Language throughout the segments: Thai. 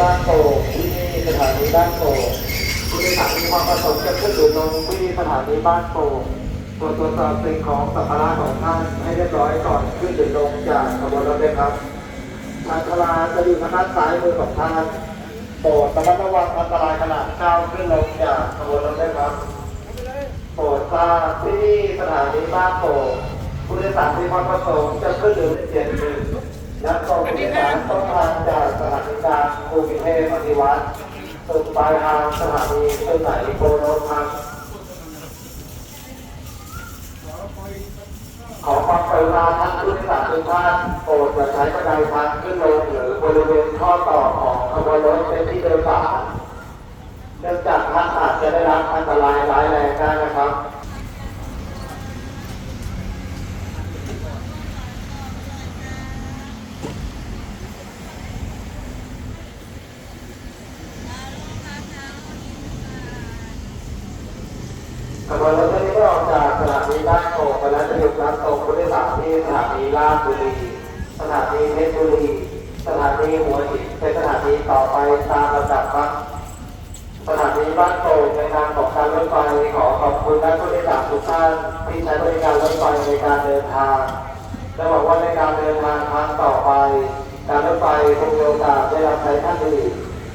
บ้านโป่งที่นี่สถานีบ้านโป่งผู้โดยสารมีความประสงค์จะขึ้นหรือลงที่สถานีบ้านโป่งตรวจตรวจสอบสิ่งของสัมภาระของท่านให้เรียบร้อยก่อนขึ้นหรือลงจากขบวนรถเลยครับทางคลาจะอยู่ทางด้านซ้ายมือของท่านโปรดระมัดระวังอันตรายขณะก้าวขึ้นลงจากขบวนรถเลยครับโปรดทราบที่นี่สถานีบ้านโป่งผู้โดยสารมีความประสงค์จะขึ้นหรือเจ็ดหนึ่งะส่งผู้โดยสารต้นทางจากสถานีกลางกรุงเทพอธิวัตรสุดปลายทางสถานีเชียงใหม่โกโลครับขอความกรุณาท่านผู้โดยสารทุกท่านโปรดอย่าใช้บันไดทางขึ้นลงหรือบริเวณข้อต่อของขบวนรถเป็นที่โดยสารเนื่องจากท่านอาจจะได้รับอันตรายร้ายแรงได้นะครับ ขบวนรถที่ได้ออกจากสถานีบ้านโป่งไปแล้วจะหยุดรับส่งผู้โดยสารที่สถานีลาดบุรี สถานีเพชรบุรี สถานีหัวหินเป็นสถานีต่อไปตามลำดับครับสถานีบ้านโป่งในนามของการรถไฟขอขอบคุณนักผู้โดยสารทุกท่านที่ใช้บริการรถไฟในการเดินทางและหวังว่าในการเดินทางครั้งต่อไป การรถไฟคงมีโอกาสได้รับใช้ท่านอี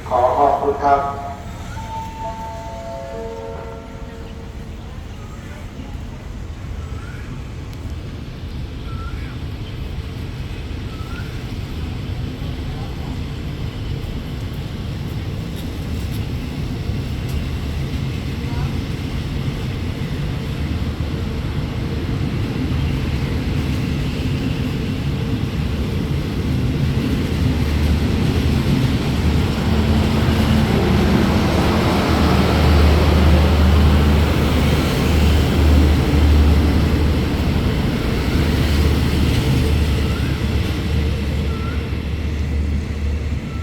ขอขอบคุณครับ